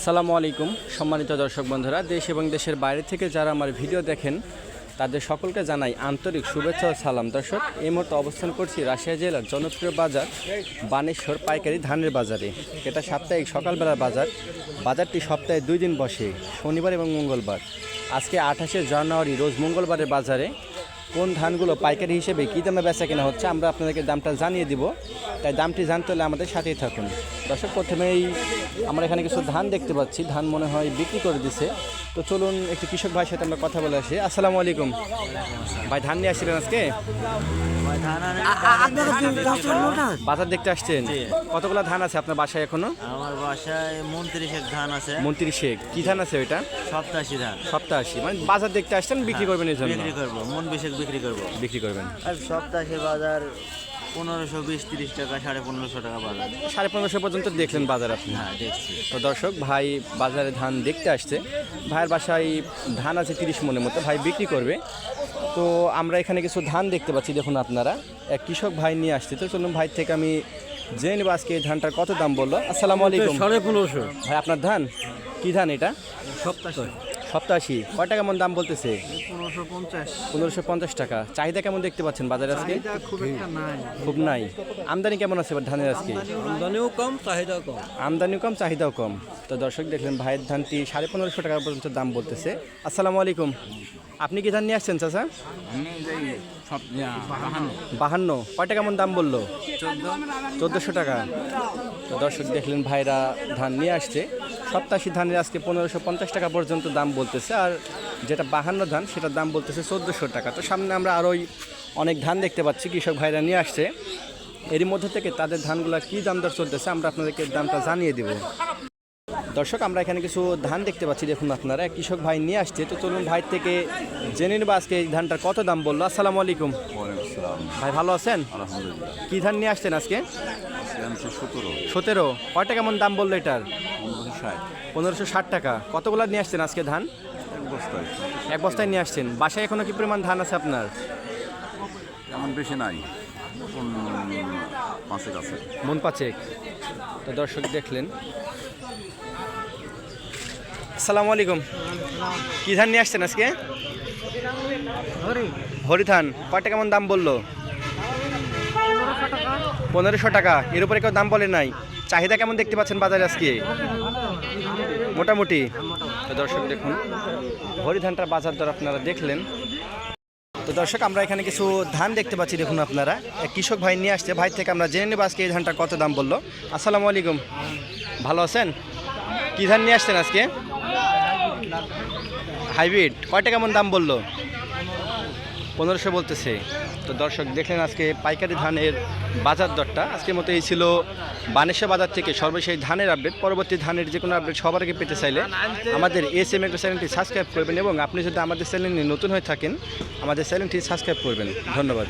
আসসালামু আলাইকুম, সম্মানিত দর্শক বন্ধুরা, দেশ এবং দেশের বাইরে থেকে যারা আমার ভিডিও দেখেন, তাদের সকলকে জানাই আন্তরিক শুভেচ্ছা ও সালাম। দর্শক, এই মুহূর্তে অবস্থান করছি রাশিয়া জেলার জনপ্রিয় বাজার, বানেশ্বর পাইকারি ধানের বাজারে। এটা সাপ্তাহিক সকালবেলার বাজার। বাজারটি সপ্তাহে দুই দিন বসে, শনিবার এবং মঙ্গলবার। আজকে আঠাশে জানুয়ারি, রোজ মঙ্গলবারের বাজারে কোন ধানগুলো পাইকারি হিসেবে কী দামে বেচা কেনা হচ্ছে আমরা আপনাদেরকে দামটা জানিয়ে দিব। তাই দামটি জানতে হলে আমাদের সাথেই থাকুন। দর্শক প্রথমেই আমরা এখানে কিছু ধান দেখতে পাচ্ছি। ধান মনে হয় বিক্রি করে দিছে। তো চলুন একটু কৃষক ভাইয়ের সাথে আমরা কথা বলে আসি। আসসালামু আলাইকুম। ভাই ধান নিয়ে আসছিলেন আজকে? বাজার দেখতে আসছেন? কতগুলো ধান আছে আপনার বাসায় এখনও? আমার বাসায় মন্ত্রিশের ধান আছে। মন্ত্রী শেখ কি ধান আছে ওইটা? সপ্তাশি ধান। সপ্তাহাশি মানে বাজার দেখতে আসছেন বিক্রি করবেন এই জন্য? বিক্রি করব। মন বিশেষ বিক্রি করব। বিক্রি করবেন? আর সপ্তাহে বাজার পনেরোশো বিশ তিরিশ টাকা সাড়ে পনেরোশো টাকা বাজার। সাড়ে পনেরোশো পর্যন্ত দেখলেন বাজার আপনি? হ্যাঁ দেখছি। তো দর্শক ভাই বাজারে ধান দেখতে আসছে। ভাইয়ের বাসায় ধান আছে তিরিশ মনের মতো ভাই বিক্রি করবে। তো আমরা এখানে কিছু ধান দেখতে পাচ্ছি দেখুন আপনারা। এক কৃষক ভাই নিয়ে আসছে। তো চলুন ভাই থেকে আমি জেনে নেব আজকে এই ধানটার কত দাম বলল। আসসালামু আলাইকুম। সাড়ে পনেরোশো। ভাই আপনার ধান? কি ধান এটা? সপ্তাহ। সপ্তাশি কয় টাকা কেমন দাম বলতেছে? পনেরোশো পঞ্চাশ। পনেরোশো পঞ্চাশ টাকা। চাহিদা কেমন দেখতে পাচ্ছেন বাজারে আজকে? খুব নাই। আমদানি কেমন আছে এবার ধানের আজকে? আমদানিও কম চাহিদাও কম। আমদানিও কম চাহিদাও কম। তো দর্শক দেখলেন ভাইয়ের ধানটি সাড়ে পনেরোশো টাকা পর্যন্ত দাম বলতেছে। আসসালামু আলাইকুম। আপনি কি ধান নিয়ে আসছেন চাচা? বাহান্ন। কয়টা কেমন দাম বলল? চোদ্দোশো টাকা। তো দর্শক দেখলেন ভাইরা ধান নিয়ে আসছে। সপ্তাশি ধানের আজকে পনেরোশো পঞ্চাশ টাকা পর্যন্ত দাম বলতেছে আর যেটা বাহান্ন ধান সেটার দাম বলতেছে চোদ্দোশো টাকা। তো সামনে আমরা আরোই অনেক ধান দেখতে পাচ্ছি কৃষক ভাইরা নিয়ে আসছে। এরই মধ্যে থেকে তাদের ধানগুলো কী দাম দর চলতেছে আমরা আপনাদেরকে দামটা জানিয়ে দেবো। দর্শক আমরা এখানে কিছু ধান দেখতে পাচ্ছি দেখুন আপনারা কৃষক ভাই নিয়ে আসছে। তো চলুন ভাই থেকে জেনে নেব আজকে এই ধানটার কত দাম বলল। আসসালামু আলাইকুম। ভাই ভালো আছেন? কি ধান নিয়ে আসছেন আজকে? সতেরো। কয়টা কেমন দাম বলল এটার? ষাট পনেরোশো ষাট টাকা। কতগুলো নিয়ে আসছেন আজকে ধান? এক বস্তায়। এক বস্তায় নিয়ে আসছেন। বাসায় এখনও কি পরিমাণ ধান আছে আপনার? এমন বেশি নাই। পাঁচেক আছে। মন পাচেক। তো দর্শক দেখলেন। আসসালামু আলাইকুম। কি ধান নিয়ে আসছেন আজকে? হরি। ধান। কয়টা কেমন দাম বলল? পনেরোশো টাকা। এর উপরে কেউ দাম বলে নাই। চাহিদা কেমন দেখতে পাচ্ছেন বাজারে আজকে? মোটামুটি। তো দর্শক দেখুন হরি ধানটার বাজার দর আপনারা দেখলেন। তো দর্শক, আমরা এখানে কিছু ধান দেখতে পাচ্ছি, দেখুন আপনারা। কৃষক ভাই নিয়ে আসছে। ভাই, থেকে আমরা জেনে নেব আজকে এই ধানটা কত দাম বলল। আসসালামু আলাইকুম। ভালো আছেন? কি ধান নিয়ে আসছেন আজকে? হাইব্রিড। কয়টা কেমন দাম বলল? পনেরোশো বলতেছে। তো দর্শক দেখলেন আজকে পাইকারি ধানের বাজার দরটা। আজকের মতো এই ছিল বানেশ্বর বাজার থেকে সর্বশেষ ধানের আপডেট পরবর্তী ধানের যে কোনো আপডেট সবার আগে পেতে চাইলে আমাদের এস এম চ্যানেলটি সাবস্ক্রাইব করবেন এবং আপনি যদি আমাদের চ্যানেলে নতুন হয়ে থাকেন, আমাদের চ্যানেলটি সাবস্ক্রাইব করবেন। ধন্যবাদ।